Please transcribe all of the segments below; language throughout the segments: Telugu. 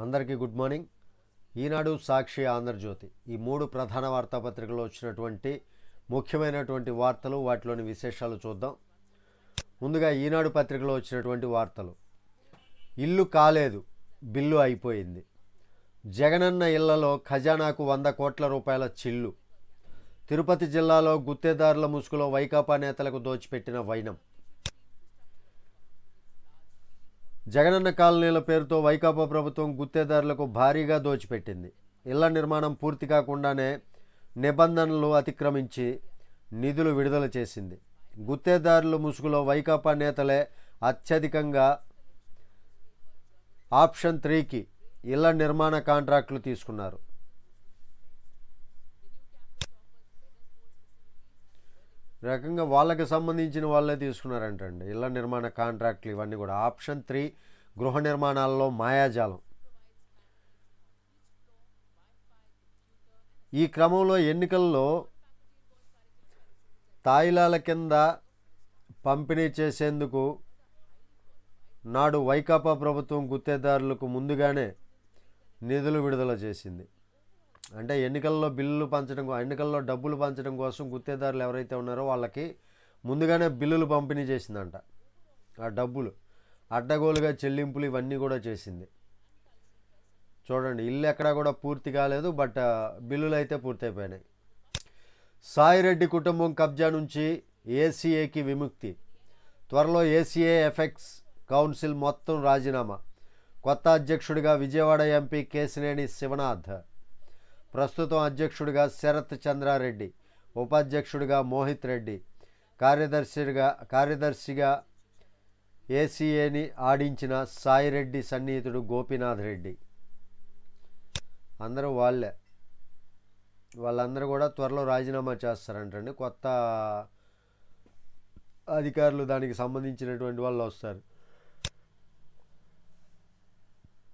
అందరికీ గుడ్ మార్నింగ్. ఈనాడు సాక్షి ఆంధ్రజ్యోతి. ఈ మూడు ప్రధాన వార్తాపత్రికల్లో వచ్చినటువంటి ముఖ్యమైనటువంటి వార్తలు వాటిలోని విశేషాలు చూద్దాం. ముందుగా ఈనాడు పత్రికలో వచ్చినటువంటి వార్తలు. ఇల్లు కాలేదు బిల్లు అయిపోయింది. జగనన్న ఇళ్ళలో ఖజానాకు వంద కోట్ల రూపాయల చిల్లు. తిరుపతి జిల్లాలో గుత్తేదారుల ముసుగులో వైకాపా నేతలకు దోచిపెట్టిన వైనం. జగనన్న కాలనీల పేరుతో వైకాపా ప్రభుత్వం గుత్తేదారులకు భారీగా దోచిపెట్టింది. ఇళ్ళ నిర్మాణం పూర్తి కాకుండానే నిబంధనలు అతిక్రమించి నిధులు విడుదల చేసింది. గుత్తేదారుల ముసుగులో వైకాపా నేతలే అత్యధికంగా ఆప్షన్ త్రీకి ఇళ్ళ నిర్మాణ కాంట్రాక్టులు తీసుకున్నారు. రకంగా వాళ్ళకి సంబంధించిన వాళ్ళే తీసుకున్నారంటండి. ఇళ్ళ నిర్మాణ కాంట్రాక్టులు ఇవన్నీ కూడా. ఆప్షన్ త్రీ గృహ నిర్మాణాల్లో మాయాజాలం. ఈ క్రమంలో ఎన్నికల్లో తాయిలాల కింద పంపిణీ చేసేందుకు నాడు వైకాపా ప్రభుత్వం గుత్తేదారులకు ముందుగానే నిధులు విడుదల చేసింది. అంటే ఎన్నికల్లో బిల్లులు పంచడం ఎన్నికల్లో డబ్బులు పంచడం కోసం గుత్తేదారులు ఎవరైతే ఉన్నారో వాళ్ళకి ముందుగానే బిల్లులు పంపిణీ చేసిందంట. ఆ డబ్బులు. అడ్డగోలుగా చెల్లింపులు ఇవన్నీ కూడా చేసింది. చూడండి ఇల్లు ఎక్కడా కూడా పూర్తి కాలేదు బట్ బిల్లులు అయితే పూర్తయిపోయినాయి. సాయిరెడ్డి కుటుంబం కబ్జా నుంచి ఏసీఏకి విముక్తి. త్వరలో ఏసీఏ ఎఫెక్స్ కౌన్సిల్ మొత్తం రాజీనామా. కొత్త అధ్యక్షుడిగా విజయవాడ ఎంపీ కేసినేని శివనాథ్. ప్రస్తుతం అధ్యక్షుడిగా శరత్ చంద్రారెడ్డి ఉపాధ్యక్షుడిగా మోహిత్ రెడ్డి కార్యదర్శిగా కార్యదర్శిగా ఏసీఏని ఆడించిన సాయిరెడ్డి సన్నిహితుడు గోపీనాథ్ రెడ్డి అందరూ వాళ్ళే. వాళ్ళందరూ కూడా త్వరలో రాజీనామా చేస్తారంటండి. కొత్త అధికారులు దానికి సంబంధించినటువంటి వాళ్ళు వస్తారు.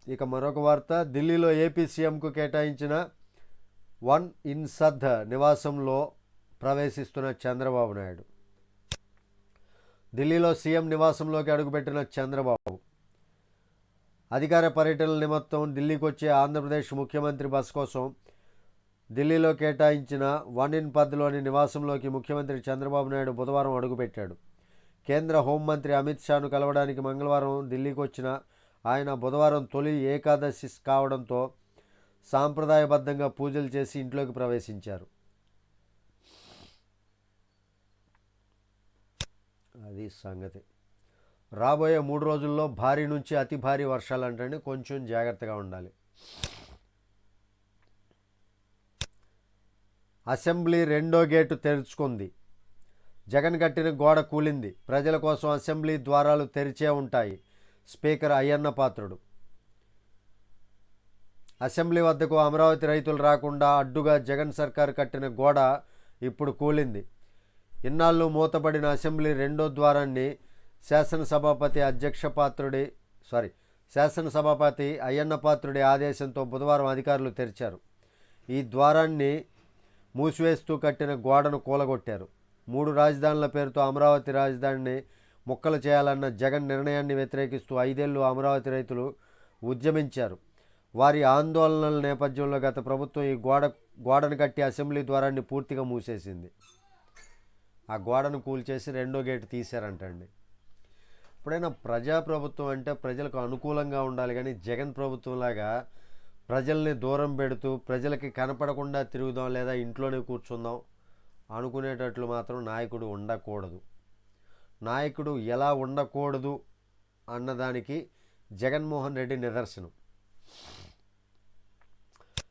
ఇక మరొక వార్త ఢిల్లీలో ఏపీ సీఎంకు కేటాయించిన వన్ ఇన్సద్ నివాసంలో ప్రవేశిస్తున్న చంద్రబాబు నాయుడు. ఢిల్లీలో సీఎం నివాసంలోకి అడుగుపెట్టిన చంద్రబాబు. అధికార పర్యటనల నిమిత్తం ఢిల్లీకి వచ్చే ఆంధ్రప్రదేశ్ ముఖ్యమంత్రి బస్ కోసం ఢిల్లీలో కేటాయించిన వన్ ఇన్ పద్లోని నివాసంలోకి ముఖ్యమంత్రి చంద్రబాబు నాయుడు బుధవారం అడుగుపెట్టాడు. కేంద్ర హోంమంత్రి అమిత్ షాను కలవడానికి మంగళవారం ఢిల్లీకి వచ్చిన ఆయన బుధవారం తొలి ఏకాదశి కావడంతో సాంప్రదాయబద్ధంగా పూజలు చేసి ఇంట్లోకి ప్రవేశించారు. అది సంగతి. రాబోయే మూడు రోజుల్లో భారీ నుంచి అతి భారీ వర్షాలు అంటే కొంచెం జాగ్రత్తగా ఉండాలి. అసెంబ్లీ రెండో గేటు తెరుచుకుంది. జగన్ కట్టిన గోడ కూలింది. ప్రజల కోసం అసెంబ్లీ ద్వారాలు తెరిచే ఉంటాయి. స్పీకర్ అయ్యన్న పాత్రుడు. అసెంబ్లీ వద్దకు అమరావతి రైతులు రాకుండా అడ్డుగా జగన్ సర్కార్ కట్టిన గోడ ఇప్పుడు కూలింది. ఇన్నాళ్ళు మూతపడిన అసెంబ్లీ రెండో ద్వారాన్ని శాసనసభాపతి అధ్యక్ష పాత్రుడి సారీ శాసనసభాపతి అయ్యన్న పాత్రుడి ఆదేశంతో బుధవారం అధికారులు తెరిచారు. ఈ ద్వారాన్ని మూసివేస్తూ కట్టిన గోడను కూలగొట్టారు. మూడు రాజధానుల పేరుతో అమరావతి రాజధానిని ముక్కలు చేయాలన్న జగన్ నిర్ణయాన్ని వ్యతిరేకిస్తూ ఐదేళ్ళు అమరావతి రైతులు ఉద్యమించారు. వారి ఆందోళనల నేపథ్యంలో గత ప్రభుత్వం ఈ గోడ గోడను కట్టి అసెంబ్లీ ద్వారాన్ని పూర్తిగా మూసేసింది. ఆ గోడను కూల్చేసి రెండో గేటు తీశారంటండి. ఎప్పుడైనా ప్రజాప్రభుత్వం అంటే ప్రజలకు అనుకూలంగా ఉండాలి కానీ జగన్ ప్రభుత్వంలాగా ప్రజల్ని దూరం పెడుతూ ప్రజలకి కనపడకుండా తిరుగుదాం లేదా ఇంట్లోనే కూర్చుందాం అనుకునేటట్లు మాత్రం నాయకుడు ఉండకూడదు. నాయకుడు ఎలా ఉండకూడదు అన్నదానికి జగన్మోహన్ రెడ్డి నిదర్శనం.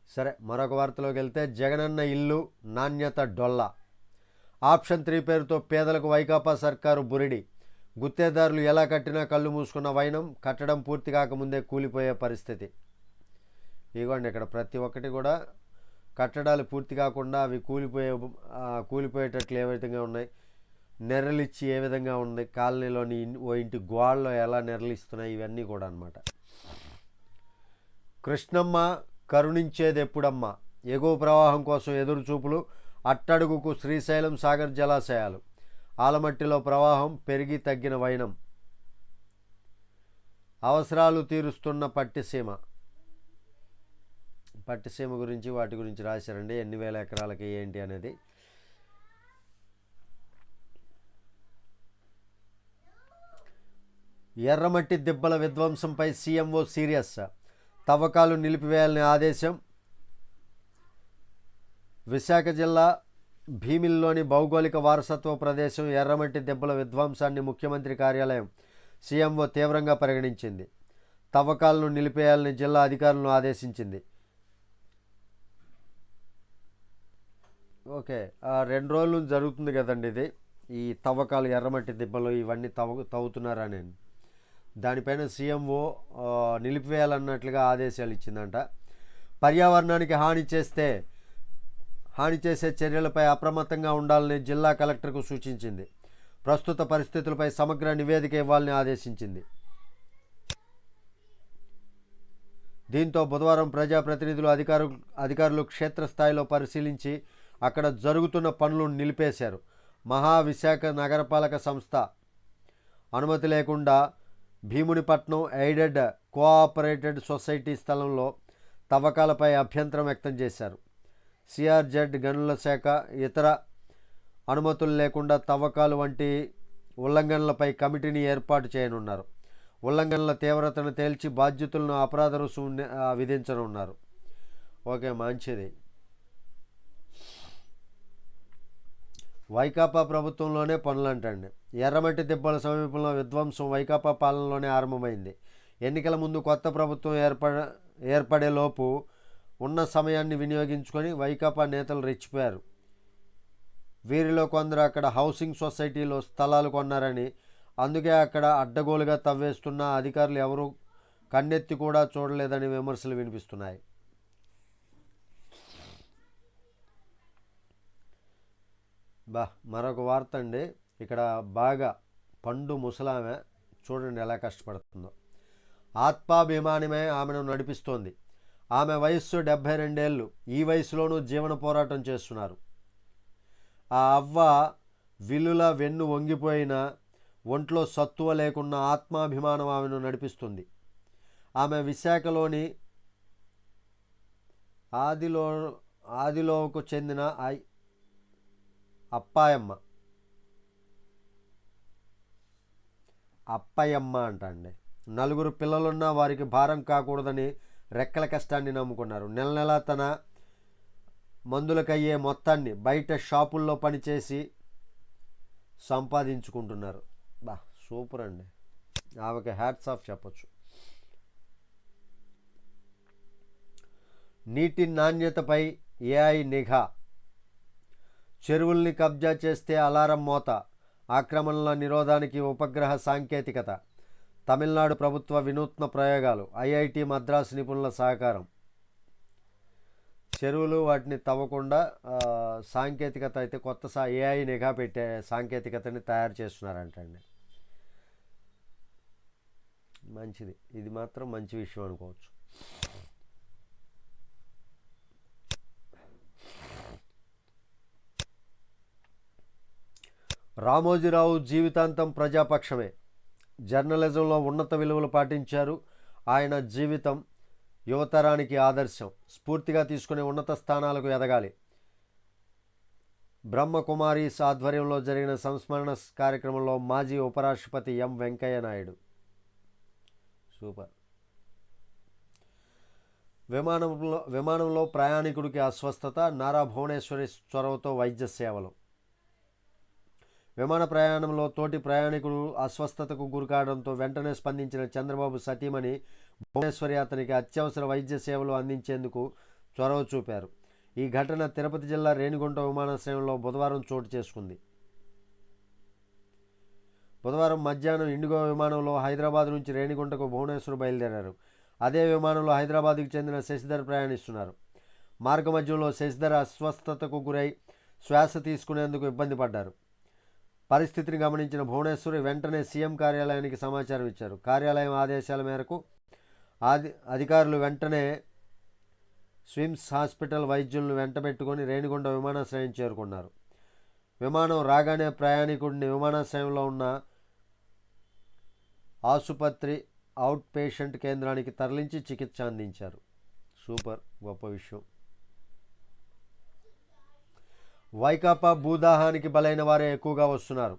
సరే మరొక వార్తలోకి వెళ్తే జగనన్న ఇల్లు నాణ్యత డొల్ల. ఆప్షన్ త్రీ పేరుతో పేదలకు వైకాపా సర్కారు బురిడి. గుత్తేదారులు ఎలా కట్టినా కళ్ళు మూసుకున్న వైనం కట్టడం పూర్తి కాకముందే కూలిపోయే పరిస్థితి. ఇదిగోండి ఇక్కడ ప్రతి ఒక్కటి కూడా కట్టడాలు పూర్తి కాకుండా అవి కూలిపోయే కూలిపోయేటట్లు ఏ విధంగా ఉన్నాయి? నెర్రలిచ్చి ఏ విధంగా ఉంది? కాలనీలోని ఓ ఇంటి గోడలో ఎలా నెరలిస్తున్నాయి ఇవన్నీ కూడా అన్నమాట. కృష్ణమ్మ కరుణించేది ఎప్పుడమ్మా? ఎగువ ప్రవాహం కోసం ఎదురు చూపులు అట్టడుగుకు శ్రీశైలం సాగర్ జలాశయాలు. ఆలమట్టిలో ప్రవాహం పెరిగి తగ్గిన వైనం. అవసరాలు తీరుస్తున్న పట్టిసీమ. పట్టిసీమ గురించి వాటి గురించి రాశారండి. ఎన్ని వేల ఎకరాలకి ఏంటి అనేది. ఎర్రమట్టి దిబ్బల విధ్వంసంపై సీఎంఓ సీరియస్. తవ్వకాలు నిలిపివేయాలని ఆదేశం. విశాఖ జిల్లా భీమిల్లోని భౌగోళిక వారసత్వ ప్రదేశం ఎర్రమట్టి దెబ్బల విధ్వంసాన్ని ముఖ్యమంత్రి కార్యాలయం సీఎంఓ తీవ్రంగా పరిగణించింది. తవ్వకాలను నిలిపేయాలని జిల్లా అధికారులను ఆదేశించింది. ఓకే రెండు రోజులు జరుగుతుంది కదండి ఇది. ఈ తవ్వకాలు ఎర్రమట్టి దిబ్బలు ఇవన్నీ తవ్వ తవ్వుతున్నారని దానిపైన సీఎంఓ నిలిపివేయాలన్నట్లుగా ఆదేశాలు ఇచ్చిందంట. పర్యావరణానికి హాని చేస్తే హాని చేసే చర్యలపై అప్రమత్తంగా ఉండాలని జిల్లా కలెక్టర్కు సూచించింది. ప్రస్తుత పరిస్థితులపై సమగ్ర నివేదిక ఇవ్వాలని ఆదేశించింది. దీంతో బుధవారం ప్రజాప్రతినిధులు అధికారు అధికారులు క్షేత్రస్థాయిలో పరిశీలించి అక్కడ జరుగుతున్న పనులను నిలిపేశారు. మహావిశాఖ నగరపాలక సంస్థ అనుమతి లేకుండా భీమునిపట్నం ఎయిడెడ్ కోఆపరేటెడ్ సొసైటీ స్థలంలో తవ్వకాలపై అభ్యంతరం వ్యక్తం చేశారు. సిఆర్జెడ్ గనుల శాఖ ఇతర అనుమతులు లేకుండా తవ్వకాలు వంటి ఉల్లంఘనలపై కమిటీని ఏర్పాటు చేయనున్నారు. ఉల్లంఘనల తీవ్రతను తేల్చి బాధ్యతలను అపరాధ రుసుము విధించనున్నారు. ఓకే మంచిది. వైకాపా ప్రభుత్వంలోనే పనులంటండి. ఎర్రమట్టి దిబ్బల సమీపంలో విధ్వంసం వైకాపా పాలనలోనే ఆరంభమైంది. ఎన్నికల ముందు కొత్త ప్రభుత్వం ఏర్పడ ఏర్పడేలోపు ఉన్న సమయాన్ని వినియోగించుకొని వైకాపా నేతలు రెచ్చిపోయారు. వీరిలో కొందరు అక్కడ హౌసింగ్ సొసైటీలో స్థలాలు కొన్నారని అందుకే అక్కడ అడ్డగోలుగా తవ్వేస్తున్న అధికారులు ఎవరు కన్నెత్తి కూడా చూడలేదని విమర్శలు వినిపిస్తున్నాయి. బా మరొక వార్త అండి. ఇక్కడ బాగా పండు ముసలామె చూడండి ఎలా కష్టపడుతుందో. ఆత్మాభిమానమే ఆమెను నడిపిస్తోంది. ఆమె వయస్సు డెబ్భై రెండేళ్ళు. ఈ వయసులోనూ జీవన పోరాటం చేస్తున్నారు. ఆ అవ్వ విల్లుల వెన్ను వంగిపోయిన ఒంట్లో సత్తువ లేకున్న ఆత్మాభిమానం ఆమెను నడిపిస్తుంది. ఆమె విశాఖలోని ఆదిలో ఆదిలోకు చెందిన ఐ అప్పాయమ్మ. అప్పయమ్మ అంట అండి నలుగురు పిల్లలున్నా వారికి భారం కాకూడదని రెక్కల కష్టాన్ని నమ్ముకున్నారు. నెల నెలా తన మందులకయ్యే మొత్తాన్ని బయట షాపుల్లో పనిచేసి సంపాదించుకుంటున్నారు. బా సూపర్ అండి. ఆమెకి హ్యాట్స్ ఆఫ్ చెప్పొచ్చు. నీటి నాణ్యతపై ఏఐ నిఘా. చెరువుల్ని కబ్జా చేస్తే అలారం మోత ఆక్రమణల నిరోధానికి ఉపగ్రహ సాంకేతికత. తమిళనాడు ప్రభుత్వ వినూత్న ప్రయోగాలు ఐఐటి మద్రాసు నిపుణుల సహకారం. చెరువులు వాటిని తవ్వకుండా సాంకేతికత అయితే కొత్త సా ఏఐ నిఘా పెట్టే సాంకేతికతని తయారు చేస్తున్నారంటండి. మంచిది. ఇది మాత్రం మంచి విషయం అనుకోవచ్చు. రామోజీరావు జీవితాంతం ప్రజాపక్షమే. జర్నలిజంలో ఉన్నత విలువలు పాటించారు. ఆయన జీవితం యువతరానికి ఆదర్శం. స్ఫూర్తిగా తీసుకునే ఉన్నత స్థానాలకు ఎదగాలి. బ్రహ్మకుమారి ఆధ్వర్యంలో జరిగిన సంస్మరణ కార్యక్రమంలో మాజీ ఉపరాష్ట్రపతి ఎం వెంకయ్య నాయుడు. సూపర్. విమానంలో విమానంలో ప్రయాణికుడికి అస్వస్థత నారా భువనేశ్వరి చొరవతో వైద్య సేవలు. విమాన ప్రయాణంలో తోటి ప్రయాణికుడు అస్వస్థతకు గురికావడంతో వెంటనే స్పందించిన చంద్రబాబు సతీమణి భువనేశ్వరి అతనికి అత్యవసర వైద్య సేవలు అందించేందుకు చొరవ చూపారు. ఈ ఘటన తిరుపతి జిల్లా రేణిగుంట విమానాశ్రయంలో బుధవారం చోటు చేసుకుంది. బుధవారం మధ్యాహ్నం ఇండిగో విమానంలో హైదరాబాద్ నుంచి రేణిగుంటకు భువనేశ్వర్ బయలుదేరారు. అదే విమానంలో హైదరాబాద్కు చెందిన శశిధర్ ప్రయాణిస్తున్నారు. మార్గ మధ్యంలో శశిధర్ అస్వస్థతకు గురై శ్వాస తీసుకునేందుకు ఇబ్బంది పడ్డారు. పరిస్థితిని గమనించిన భువనేశ్వరి వెంటనే సీఎం కార్యాలయానికి సమాచారం ఇచ్చారు. కార్యాలయం ఆదేశాల మేరకు ఆది అధికారులు వెంటనే స్విమ్స్ హాస్పిటల్ వైద్యులను వెంటబెట్టుకొని రేణిగొండ విమానాశ్రయం చేరుకున్నారు. విమానం రాగానే ప్రయాణికుడిని విమానాశ్రయంలో ఉన్న ఆసుపత్రి అవుట్ పేషెంట్ కేంద్రానికి తరలించి చికిత్స అందించారు. సూపర్ గొప్ప విషయం. వైకాపా భూదాహానికి బలైన వారే ఎక్కువగా వస్తున్నారు.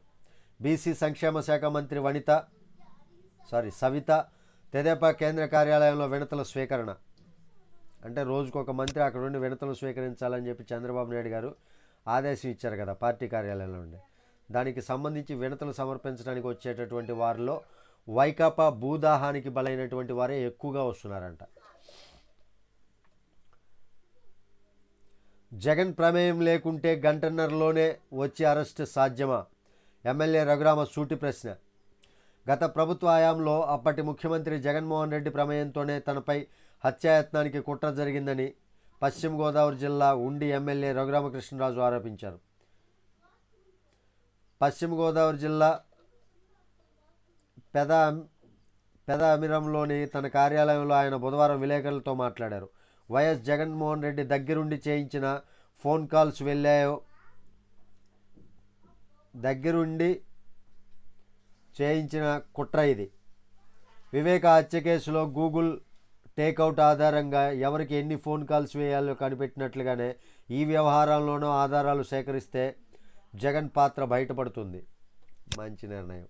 బీసీ సంక్షేమ శాఖ మంత్రి వనిత సారీ సవిత తెదేపా కేంద్ర కార్యాలయంలో వినతుల స్వీకరణ. అంటే రోజుకు ఒక మంత్రి అక్కడ నుండి వినతులు స్వీకరించాలని చెప్పి చంద్రబాబు నాయుడు గారు ఆదేశం ఇచ్చారు కదా పార్టీ కార్యాలయంలో ఉండి. దానికి సంబంధించి వినతులు సమర్పించడానికి వచ్చేటటువంటి వారిలో వైకాపా భూదాహానికి బలైనటువంటి వారే ఎక్కువగా వస్తున్నారంట. జగన్ ప్రమేయం లేకుంటే గంటన్నరలోనే వచ్చి అరెస్ట్ సాధ్యమా? ఎమ్మెల్యే రఘురామ సూటి ప్రశ్న. గత ప్రభుత్వ హయాంలో అప్పటి ముఖ్యమంత్రి జగన్మోహన్ రెడ్డి ప్రమేయంతోనే తనపై హత్యాయత్నానికి కుట్ర జరిగిందని పశ్చిమ గోదావరి జిల్లా ఉండి ఎమ్మెల్యే రఘురామకృష్ణరాజు ఆరోపించారు. పశ్చిమ గోదావరి జిల్లా పెద పెద అమిరంలోని తన కార్యాలయంలో ఆయన బుధవారం విలేకరులతో మాట్లాడారు. వైఎస్ జగన్మోహన్ రెడ్డి దగ్గరుండి చేయించిన ఫోన్ కాల్స్ వెళ్ళాయో దగ్గరుండి చేయించిన కుట్ర ఇది. వివేక హత్య కేసులో గూగుల్ టేక్అవుట్ ఆధారంగా ఎవరికి ఎన్ని ఫోన్ కాల్స్ వేయాలో కనిపెట్టినట్లుగానే ఈ వ్యవహారంలోనూ ఆధారాలు సేకరిస్తే జగన్ పాత్ర బయటపడుతుంది. మంచి నిర్ణయం.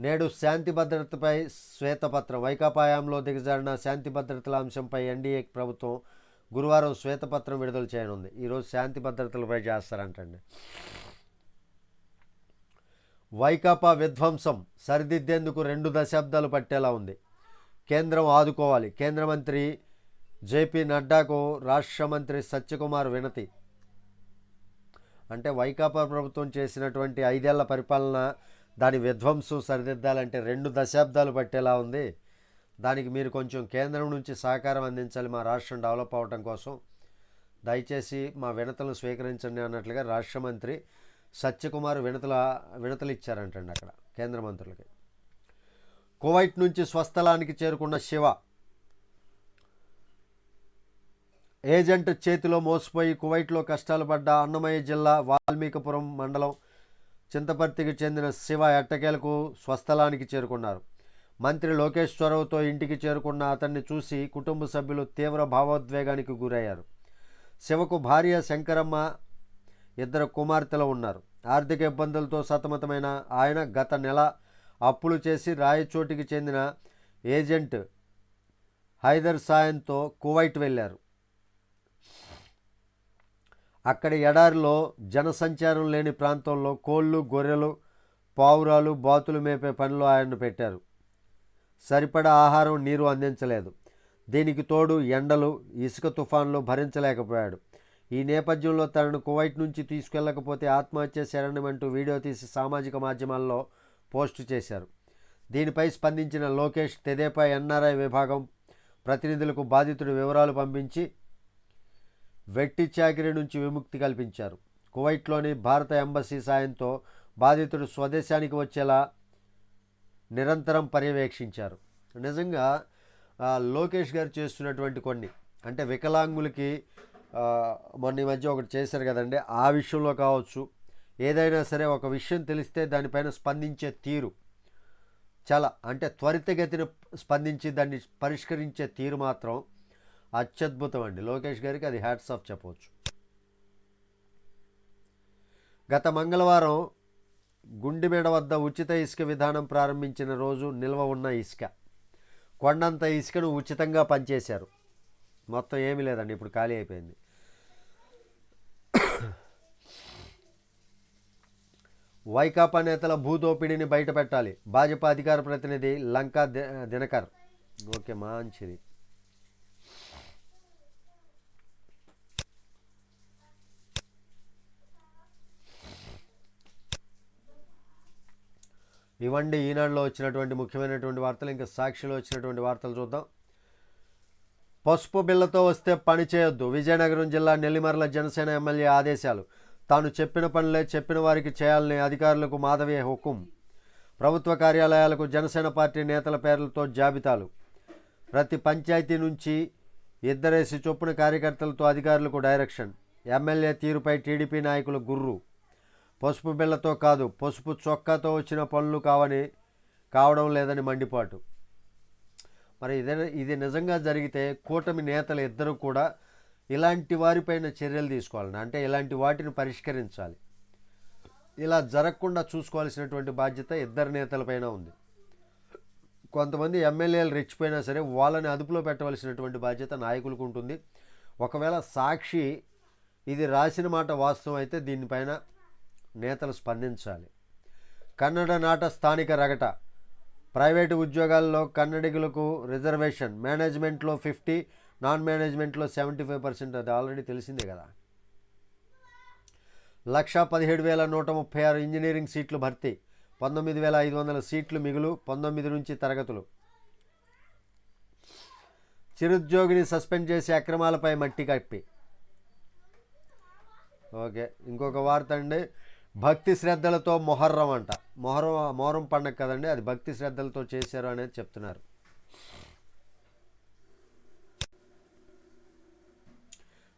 నేడు శాంతి భద్రతపై శ్వేతపత్రం. వైకాపాయంలో దిగజారిన శాంతి భద్రతల అంశంపై ఎన్డీఏ ప్రభుత్వం గురువారం శ్వేతపత్రం విడుదల చేయనుంది. ఈరోజు శాంతి భద్రతలపై చేస్తారంటండి. వైకాపా విధ్వంసం సరిదిద్దేందుకు రెండు దశాబ్దాలు పట్టేలా ఉంది. కేంద్రం ఆదుకోవాలి. కేంద్ర మంత్రి జేపీ నడ్డాకు రాష్ట్ర మంత్రి సత్యకుమార్ వినతి. అంటే వైకాపా ప్రభుత్వం చేసినటువంటి ఐదేళ్ళ పరిపాలన దాని విధ్వంసం సరిదిద్దాలంటే రెండు దశాబ్దాలు పట్టేలా ఉంది. దానికి మీరు కొంచెం కేంద్రం నుంచి సహకారం అందించాలి మా రాష్ట్రం డెవలప్ అవ్వటం కోసం. దయచేసి మా వినతులను స్వీకరించండి అన్నట్లుగా రాష్ట్ర మంత్రి సత్యకుమార్ వినతుల వినతులు ఇచ్చారంటండి అక్కడ కేంద్ర మంత్రులకి. కువైట్ నుంచి స్వస్థలానికి చేరుకున్న శివ ఏజెంట్ చేతిలో మోసపోయి కువైట్లో కష్టాలు పడ్డ అన్నమయ్య జిల్లా వాల్మీకిపురం మండలం చింతపర్తికి చెందిన శివ ఎట్టకేలకు స్వస్థలానికి చేరుకున్నారు. మంత్రి లోకేష్ చొరవతో ఇంటికి చేరుకున్న అతన్ని చూసి కుటుంబ సభ్యులు తీవ్ర భావోద్వేగానికి గురయ్యారు. శివకు భార్య శంకరమ్మ ఇద్దరు కుమార్తెలు ఉన్నారు. ఆర్థిక ఇబ్బందులతో సతమతమైన ఆయన గత నెల అప్పులు చేసి రాయచోటికి చెందిన ఏజెంట్ హైదర్ సాయంతో కువైట్ వెళ్ళారు. అక్కడి ఎడారిలో జనసంచారం లేని ప్రాంతంలో కోళ్ళు గొర్రెలు పావురాలు బాతులు మేపే పనిలో ఆయన్ను పెట్టారు. సరిపడా ఆహారం నీరు అందించలేదు. దీనికి తోడు ఎండలు ఇసుక తుఫాన్లు భరించలేకపోయాడు. ఈ నేపథ్యంలో తనను కువైట్ నుంచి తీసుకెళ్ళకపోతే ఆత్మహత్య శరణమంటూ వీడియో తీసి సామాజిక మాధ్యమాల్లో పోస్టు చేశారు. దీనిపై స్పందించిన లోకేష్ తెదేపా ఎన్ఆర్ఐ విభాగం ప్రతినిధులకు బాధితుడి వివరాలు పంపించి వెట్టి చాకిరి నుంచి విముక్తి కల్పించారు. కువైట్లోని భారత ఎంబసీ సాయంతో బాధితుడు స్వదేశానికి వచ్చేలా నిరంతరం పర్యవేక్షించారు. నిజంగా లోకేష్ గారు చేస్తున్నటువంటి కొన్ని అంటే వికలాంగులకి మొన్న ఈ మధ్య ఒకటి చేశారు కదండి ఆ విషయంలో కావచ్చు. ఏదైనా సరే ఒక విషయం తెలిస్తే దానిపైన స్పందించే తీరు. చాలా అంటే త్వరితగతిన స్పందించి దాన్ని పరిష్కరించే తీరు మాత్రం అత్యద్భుతం అండి. లోకేష్ గారికి అది హ్యాట్స్ ఆఫ్ చెప్పవచ్చు. గత మంగళవారం గుండిమేడ వద్ద ఉచిత ఇసుక విధానం ప్రారంభించిన రోజు నిల్వ ఉన్న ఇసుక. కొండంత ఇసుకను ఉచితంగా పనిచేశారు. మొత్తం ఏమీ లేదండి ఇప్పుడు ఖాళీ అయిపోయింది. వైకాపా నేతల భూదోపిడిని బయటపెట్టాలి. భాజపా అధికార ప్రతినిధి లంకా దినకర్. ఓకే మంచిది. ఇవ్వండి ఈనాడులో వచ్చినటువంటి ముఖ్యమైనటువంటి వార్తలు ఇంకా సాక్షిలో వచ్చినటువంటి వార్తలు చూద్దాం. పసుపు బిల్లతో వస్తే పని చేయొద్దు. విజయనగరం జిల్లా నెల్లిమర్ల జనసేన ఎమ్మెల్యే ఆదేశాలు. తాను చెప్పిన పనులే చెప్పిన వారికి చేయాలని అధికారులకు మాధవి హుకుం. ప్రభుత్వ కార్యాలయాలకు జనసేన పార్టీ నేతల పేర్లతో జాబితాలు. ప్రతి పంచాయతీ నుంచి ఇద్దరేసి చొప్పున కార్యకర్తలతో అధికారులకు డైరెక్షన్. ఎమ్మెల్యే తీరుపై టీడీపీ నాయకులు గుర్రు. పసుపు బిళ్ళతో కాదు పసుపు చొక్కాతో వచ్చిన పనులు కావని కావడం లేదని మండిపాటు. మరి ఇదే ఇది నిజంగా జరిగితే కూటమి నేతలు ఇద్దరు కూడా ఇలాంటి వారిపైన చర్యలు తీసుకోవాలని అంటే ఇలాంటి వాటిని పరిష్కరించాలి. ఇలా జరగకుండా చూసుకోవాల్సినటువంటి బాధ్యత ఇద్దరు నేతలపైన ఉంది. కొంతమంది ఎమ్మెల్యేలు రెచ్చిపోయినా సరే వాళ్ళని అదుపులో పెట్టవలసినటువంటి బాధ్యత నాయకులకు ఉంటుంది. ఒకవేళ సాక్షి ఇది రాసిన మాట వాస్తవం అయితే దీనిపైన నేతలు స్పందించాలి. కన్నడ నాట స్థానిక రగట. ప్రైవేటు ఉద్యోగాల్లో కన్నడిగులకు రిజర్వేషన్. మేనేజ్మెంట్లో ఫిఫ్టీ నాన్ మేనేజ్మెంట్లో సెవెంటీ ఫైవ్ పర్సెంట్ అది ఆల్రెడీ తెలిసిందే కదా. లక్ష పదిహేడు వేల నూట ముప్పై ఆరు ఇంజనీరింగ్ సీట్లు భర్తీ. పంతొమ్మిది వేల ఐదు వందల సీట్లు మిగులు. పంతొమ్మిది నుంచి తరగతులు. చిరుద్యోగిని సస్పెండ్ చేసి అక్రమాలపై మట్టి కప్పి. ఓకే ఇంకొక వార్త అండి. భక్తి శ్రద్ధలతో మొహర్రం అంట. మొహరం మొహరం పండగ కదండి అది భక్తి శ్రద్ధలతో చేశారు అనేది చెప్తున్నారు.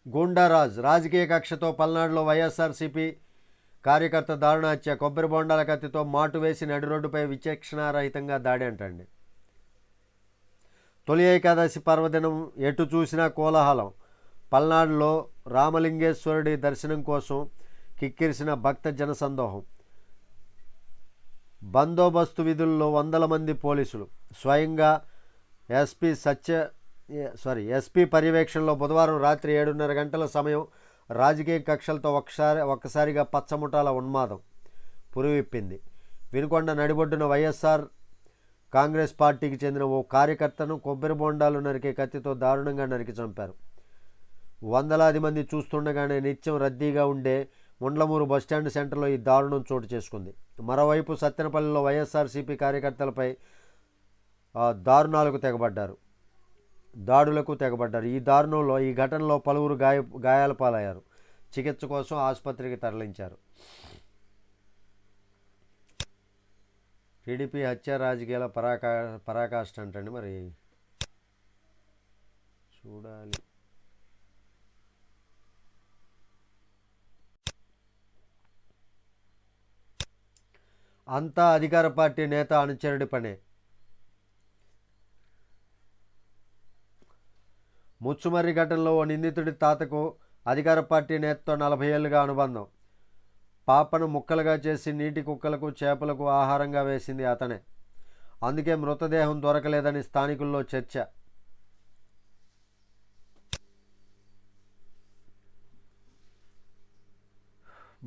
గూండారాజ్ రాజకీయ కక్షతో పల్నాడులో వైఎస్ఆర్సీపీ కార్యకర్త దారుణ హత్య కొబ్బరి బొండాల కత్తితో మాటు వేసి నడి రోడ్డుపై విచక్షణారహితంగా దాడి అంటండి. తొలి ఏకాదశి పర్వదినం ఎటు చూసినా కోలాహలం. పల్నాడులో రామలింగేశ్వరుడి దర్శనం కోసం కిక్కిరిసిన భక్త జనసందోహం. బందోబస్తు విధుల్లో వందల మంది పోలీసులు. స్వయంగా ఎస్పీ సత్య సారీ ఎస్పీ పర్యవేక్షణలో బుధవారం రాత్రి ఏడున్నర గంటల సమయం రాజకీయ కక్షలతో ఒకసారి ఒక్కసారిగా పచ్చముఠాల ఉన్మాదం పురివిప్పింది. వినుకొండ నడిబొడ్డున వైఎస్ఆర్ కాంగ్రెస్ పార్టీకి చెందిన ఓ కార్యకర్తను కొబ్బరి బొండాలు నరికే కత్తితో దారుణంగా నరికి చంపారు. వందలాది మంది చూస్తుండగానే నిత్యం రద్దీగా ఉండే ముండ్లమూరు బస్టాండ్ సెంటర్లో ఈ దారుణం చోటు చేసుకుంది. మరోవైపు సత్తెనపల్లిలో వైఎస్ఆర్సీపీ కార్యకర్తలపై దారుణాలకు తెగబడ్డారు. దాడులకు తెగబడ్డారు. ఈ దారుణంలో ఈ ఘటనలో పలువురు గాయ గాయాల పాలయ్యారు. చికిత్స కోసం ఆసుపత్రికి తరలించారు. టీడీపీ హత్య రాజకీయాల పరాకా పరాకాష్ట అంటండి మరి. చూడాలి. అంతా అధికార పార్టీ నేత అనుచరుడి పనే. ముచ్చుమర్రి ఘటనలో ఓ నిందితుడి తాతకు అధికార పార్టీ నేతతో నలభై ఏళ్ళుగా అనుబంధం. పాపను ముక్కలుగా చేసి నీటి కుక్కలకు చేపలకు ఆహారంగా వేసింది అతనే. అందుకే మృతదేహం దొరకలేదని స్థానికుల్లో చర్చ.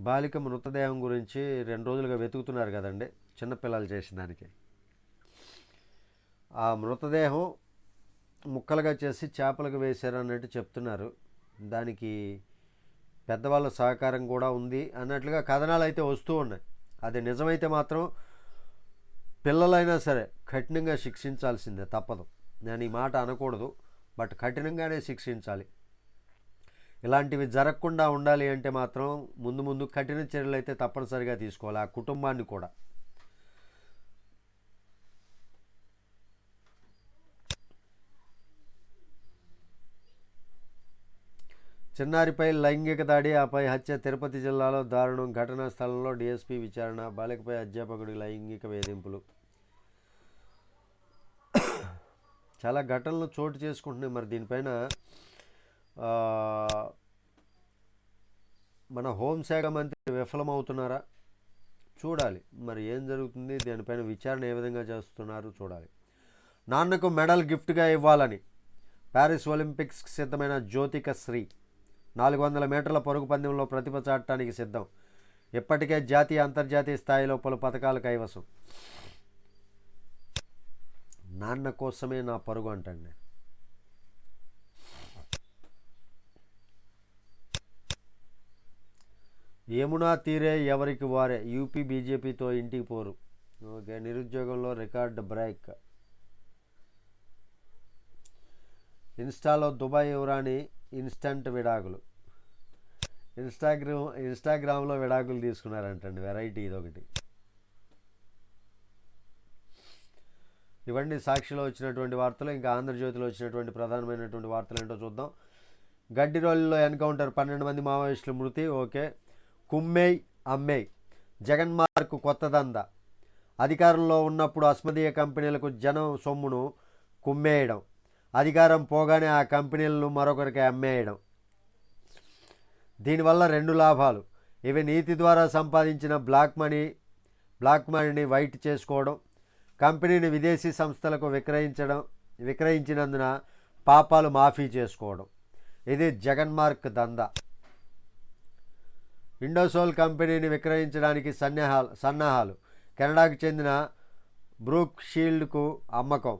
బాలిక మృతదేహం గురించి రెండు రోజులుగా వెతుకుతున్నారు కదండి. చిన్నపిల్లలు చేసిన దానికి. ఆ మృతదేహం ముక్కలుగా చేసి చేపలకు వేశారు అన్నట్టు చెప్తున్నారు. దానికి పెద్దవాళ్ళ సహకారం కూడా ఉంది అన్నట్లుగా కథనాలు అయితే వస్తూ ఉన్నాయి. అది నిజమైతే మాత్రం పిల్లలైనా సరే కఠినంగా శిక్షించాల్సిందే తప్పదు. నేను ఈ మాట అనకూడదు బట్ కఠినంగానే శిక్షించాలి. ఇలాంటివి జరగకుండా ఉండాలి అంటే మాత్రం ముందు ముందు కఠిన చర్యలు అయితే తప్పనిసరిగా తీసుకోవాలి ఆ కుటుంబాన్ని కూడా. చిన్నారిపై లైంగిక దాడి ఆపై హత్య తిరుపతి జిల్లాలో దారుణం ఘటనా స్థలంలో డీఎస్పీ విచారణ బాలికపై అధ్యాపకుడి లైంగిక వేధింపులు. చాలా ఘటనలు చోటు చేసుకుంటున్నాయి మరి దీనిపైన. మన హోంశాఖ మంత్రి విఫలమవుతున్నారా? చూడాలి. మరి ఏం జరుగుతుంది? దానిపైన విచారణ ఏ విధంగా చేస్తున్నారు? చూడాలి. నాన్నకు మెడల్ గిఫ్ట్గా ఇవ్వాలని ప్యారిస్ ఒలింపిక్స్కి సిద్ధమైన జ్యోతిక శ్రీ నాలుగు వందల మీటర్ల పరుగు పందెంలో ప్రతిభ చాటడానికి సిద్ధం. ఇప్పటికే జాతీయ అంతర్జాతీయ స్థాయిలో పలు పథకాలు కైవసం. నాన్న కోసమే నా పరుగు అంటండి. యమునా తీరే ఎవరికి వారే? యూపీ బీజేపీతో ఇంటికి పోరు. ఓకే నిరుద్యోగంలో రికార్డ్ బ్రేక్. ఇన్స్టాలో దుబాయ్ యువరాణి ఇన్స్టంట్ విడాకులు. ఇన్స్టాగ్రామ్ ఇన్స్టాగ్రామ్లో విడాకులు తీసుకున్నారంటండి వెరైటీ ఇదొకటి. ఇవన్నీ సాక్షిలో వచ్చినటువంటి వార్తలు ఇంకా ఆంధ్రజ్యోతిలో వచ్చినటువంటి ప్రధానమైనటువంటి వార్తలు ఏంటో చూద్దాం. గడ్డిరోలిలో ఎన్కౌంటర్ పన్నెండు మంది మావోయిస్టులు మృతి ఓకే. కుమ్మేయ్ అమ్మేయ్ జగన్మార్కు కొత్త దంద అధికారంలో ఉన్నప్పుడు అస్మదీయ కంపెనీలకు జనం సొమ్మును కుమ్మేయడం. అధికారం పోగానే ఆ కంపెనీలను మరొకరికి అమ్మేయడం. దీనివల్ల రెండు లాభాలు. ఇవి నీతి ద్వారా సంపాదించిన బ్లాక్ మనీ బ్లాక్ మనీని వైట్ చేసుకోవడం కంపెనీని విదేశీ సంస్థలకు విక్రయించడం విక్రయించినందున పాపాలు మాఫీ చేసుకోవడం. ఇది జగన్మార్క్ దందా. ఇండోసోల్ కంపెనీని విక్రయించడానికి సన్నాహాలు సన్నాహాలు. కెనడాకు చెందిన బ్రూక్ షీల్డ్కు అమ్మకం.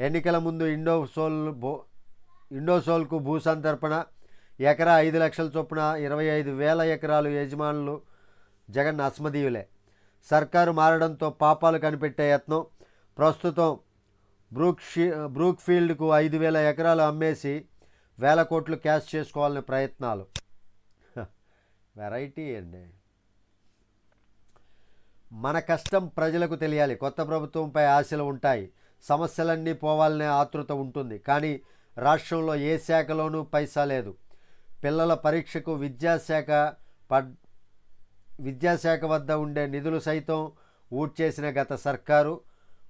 ఎన్నికల ముందు ఇండోసోల్ భూ ఇండోసోల్కు భూసంతర్పణ ఎకరా ఐదు లక్షల చొప్పున ఇరవై ఐదు వేల ఎకరాలు యజమానులు జగన్ అస్మదీయులే. సర్కారు మారడంతో పాపాలు కనిపెట్టే యత్నం. ప్రస్తుతం బ్రూక్ షీ ఐదు వేల ఎకరాలు అమ్మేసి వేల కోట్లు క్యాష్ చేసుకోవాలనే ప్రయత్నాలు. వెరైటీ అండి. మన కష్టం ప్రజలకు తెలియాలి. కొత్త ప్రభుత్వంపై ఆశలు ఉంటాయి. సమస్యలన్నీ పోవాలనే ఆతృత ఉంటుంది. కానీ రాష్ట్రంలో ఏ శాఖలోనూ పైసా లేదు. పిల్లల పరీక్షకు విద్యాశాఖ పడ్ విద్యాశాఖ వద్ద ఉండే నిధులు సైతం ఊడ్చేసిన గత సర్కారు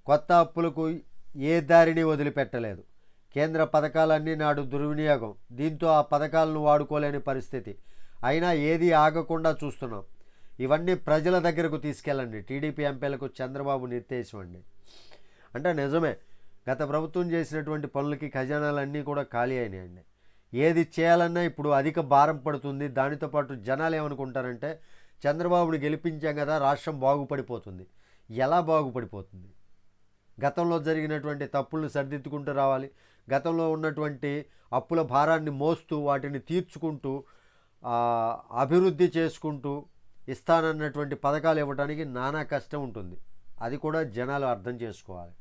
కొత్త అప్పులకు ఏ దారిని వదిలిపెట్టలేదు. కేంద్ర పథకాలన్నీ నాడు దుర్వినియోగం. దీంతో ఆ పథకాలను వాడుకోలేని పరిస్థితి. అయినా ఏది ఆగకుండా చూస్తున్నాం. ఇవన్నీ ప్రజల దగ్గరకు తీసుకెళ్ళండి. టీడీపీ ఎంపీలకు చంద్రబాబు నిర్దేశం అండి. అంటే నిజమే గత ప్రభుత్వం చేసినటువంటి పనులకి ఖజానాలన్నీ కూడా ఖాళీ అయినాయండి. ఏది చేయాలన్నా ఇప్పుడు అధిక భారం పడుతుంది. దానితో పాటు జనాలు ఏమనుకుంటారంటే చంద్రబాబుని గెలిపించాం కదా రాష్ట్రం బాగుపడిపోతుంది. ఎలా బాగుపడిపోతుంది? గతంలో జరిగినటువంటి తప్పులను సరిదిద్దుకుంటూ రావాలి. గతంలో ఉన్నటువంటి అప్పుల భారాన్ని మోస్తూ వాటిని తీర్చుకుంటూ అభివృద్ధి చేసుకుంటూ ఇస్తానన్నటువంటి పథకాలు ఇవ్వడానికి నానా కష్టం ఉంటుంది. అది కూడా జనాలు అర్థం చేసుకోవాలి.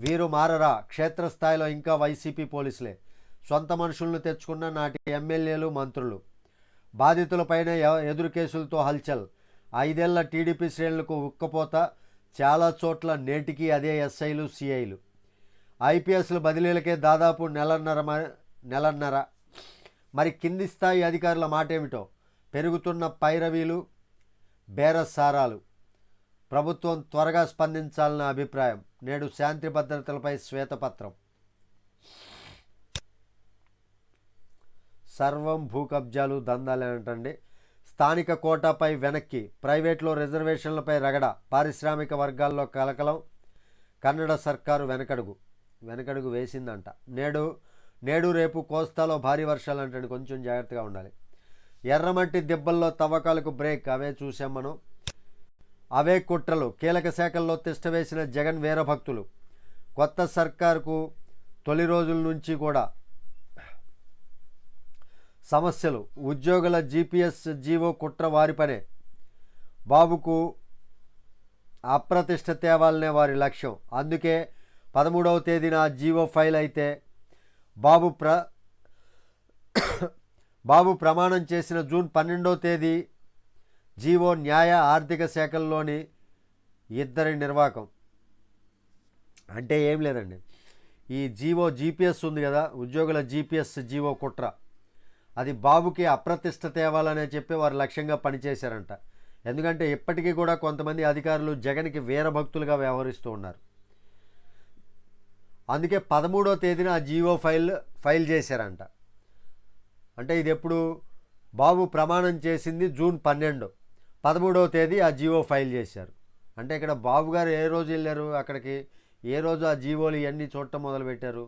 వీరు మారరా. క్షేత్రస్థాయిలో ఇంకా వైసీపీ పోలీసులే. సొంత మనుషులను తెచ్చుకున్న నాటి ఎమ్మెల్యేలు మంత్రులు. బాధితులపైన ఎదురు కేసులతో హల్చల్. ఐదేళ్ళ టీడీపీ శ్రేణులకు ఉక్కపోత చాలా చోట్ల నేటికి అదే ఎస్ఐలు సిఐలు. ఐపీఎస్ల బదిలీలకే దాదాపు నెలన్నర మ- నెలన్నర మరి కింది స్థాయి అధికారుల మాట ఏమిటో పెరుగుతున్న పైరవీలు బేరసారాలు. ప్రభుత్వం త్వరగా స్పందించాలన్న అభిప్రాయం. నేడు శాంతి భద్రతలపై శ్వేతపత్రం. సర్వం భూ కబ్జాలు దందాలు ఏంటండి స్థానిక కోటాపై వెనక్కి ప్రైవేట్లో రిజర్వేషన్లపై రగడ పారిశ్రామిక వర్గాల్లో కలకలం. కన్నడ సర్కారు వెనకడుగు వెనకడుగు వేసిందంట. నేడు నేడు రేపు కోస్తాలో భారీ వర్షాలు అంటే కొంచెం జాగ్రత్తగా ఉండాలి. ఎర్రమట్టి దెబ్బల్లో తవ్వకాలకు బ్రేక్ అవే చూసాం మనం. అవే కుట్రలు. కీలక శాఖల్లో తిష్టవేసిన జగన్ వీరభక్తులు. కొత్త సర్కారుకు తొలి రోజుల నుంచి కూడా సమస్యలు. ఉద్యోగుల జీపీఎస్ జీవో కుట్ర వారి పనే. బాబుకు అప్రతిష్ట తేవాలనే వారి లక్ష్యం. అందుకే పదమూడవ తేదీన జీవో ఫైల్ అయితే బాబు ప్ర బాబు ప్రమాణం చేసిన జూన్ పన్నెండో తేదీ జీవో న్యాయ ఆర్థిక శాఖల్లోని ఇద్దరి నిర్వాహకం అంటే ఏం లేదండి. ఈ జీవో జీపీఎస్ ఉంది కదా ఉద్యోగుల జీపీఎస్ జీవో కుట్ర. అది బాబుకి అప్రతిష్ట తేవాలనే చెప్పి వారు లక్ష్యంగా పనిచేశారంట. ఎందుకంటే ఇప్పటికీ కూడా కొంతమంది అధికారులు జగన్కి వీరభక్తులుగా వ్యవహరిస్తూ ఉన్నారు. అందుకే పదమూడో తేదీన ఆ జీవో ఫైల్ ఫైల్ చేశారంట. అంటే ఇది ఎప్పుడు బాబు ప్రమాణం చేసింది జూన్ పన్నెండు. పదమూడవ తేదీ ఆ జీవో ఫైల్ చేశారు. అంటే ఇక్కడ బాబు గారు ఏ రోజు వెళ్ళారు అక్కడికి? ఏ రోజు ఆ జీవోలు ఇవన్నీ చూడటం మొదలుపెట్టారు?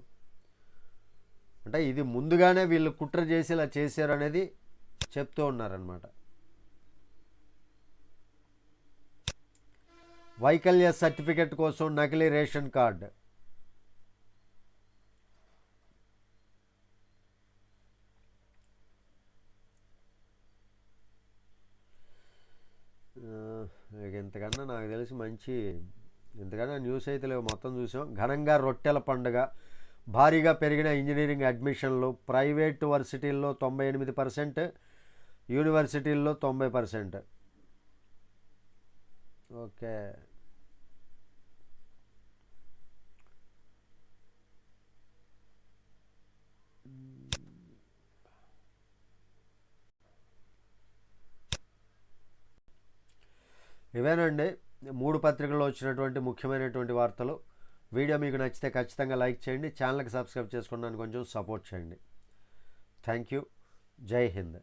అంటే ఇది ముందుగానే వీళ్ళు కుట్ర చేసి ఇలా చేశారు అనేది చెప్తూ ఉన్నారనమాట వైకల్య సర్టిఫికెట్ కోసం నకిలీ రేషన్ కార్డు ఆ, ఇక ఇంతకన్నా నాకు తెలిసి మంచి ఇంతకన్నా న్యూస్ అయితే లేవు. మొత్తం చూసాం. ఘనంగా రొట్టెల పండుగ. భారీగా పెరిగిన ఇంజనీరింగ్ అడ్మిషన్లు. ప్రైవేట్ వర్సిటీల్లో తొంభై ఎనిమిది పర్సెంట్ యూనివర్సిటీల్లో తొంభై పర్సెంట్. ఓకే. ఇవేనండి మూడు పత్రికల్లో వచ్చినటువంటి ముఖ్యమైనటువంటి వార్తలు. వీడియో మీకు నచ్చితే ఖచ్చితంగా లైక్ చేయండి ఛానల్కి సబ్స్క్రైబ్ చేసుకున్నాను కొంచెం సపోర్ట్ చేయండి. Thank you. జై హింద్.